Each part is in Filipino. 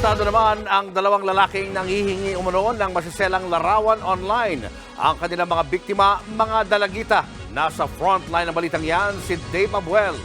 Arestado naman ang dalawang lalaking nanghihingi umunoon ng masiselang larawan online. Ang kanilang mga biktima, mga dalagita. Nasa frontline ng balitang yan, si Dave Abuel.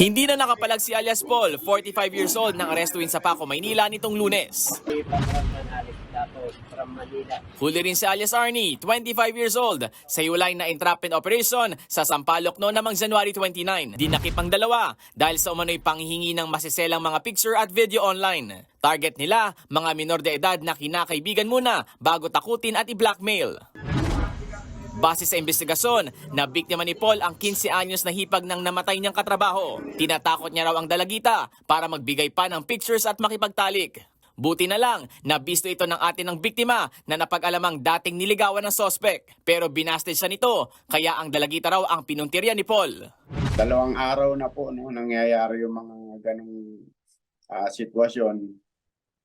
Hindi na nakapalag si alias Paul, 45 years old, nang arestuin sa Paco, Maynila nitong lunes. Huli rin si alias Arnie, 25 years old, sa hiwalay na entrapment operation sa Sampaloc noon namang January 29. Dinakip ang dalawa dahil sa umano'y panghihingi ng masiselang mga picture at video online. Target nila, mga minor de edad na kinakaibigan muna bago takutin at i-blackmail. Base sa investigasyon, na biktima ni Paul ang 15 anyos na hipag ng namatay niyang katrabaho. Tinatakot niya raw ang dalagita para magbigay pa ng pictures at makipagtalik. Buti na lang, nabisto ito ng atin ng biktima na napag-alamang dating niligawan ng sospek. Pero binasted siya nito, kaya ang dalagita raw ang pinuntirya ni Paul. dalawang araw na po no, nangyayari yung mga ganong ah, sitwasyon.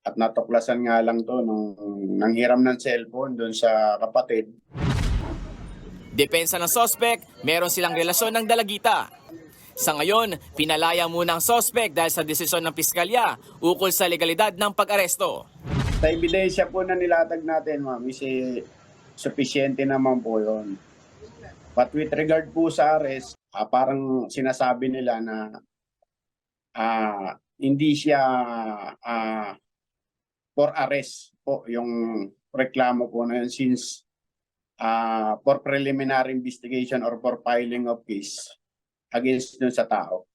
At natuklasan nga lang to nung nanghiram ng cellphone doon sa kapatid. Depensa ng sospek, meron silang relasyon ng dalagita. Sa ngayon, pinalaya muna ang sospek dahil sa desisyon ng piskalya ukol sa legalidad ng pag-aresto. Sa ebidensya po na nilatag natin, ma'am, is eh, sufficiente naman po yun. But with regard po sa arrest, ah, parang sinasabi nila na ah, hindi siya ah, for arrest po yung reklamo po na yun since ah, for preliminary investigation or for filing of case against dun sa tao.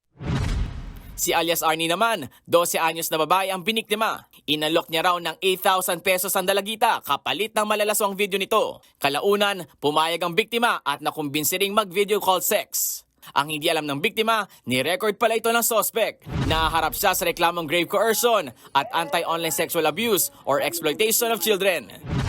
Si alias Arnie naman, 12 anyos na babae ang biniktima. Inalok niya raw ng 8,000 pesos ang dalagita kapalit ng malalaswang video nito. Kalaunan, pumayag ang biktima at nakumbinsi ring mag-video call sex. Ang hindi alam ng biktima, ni-record pala ito ng sospek. Naharap siya sa reklamong grave coercion at anti-online sexual abuse or exploitation of children.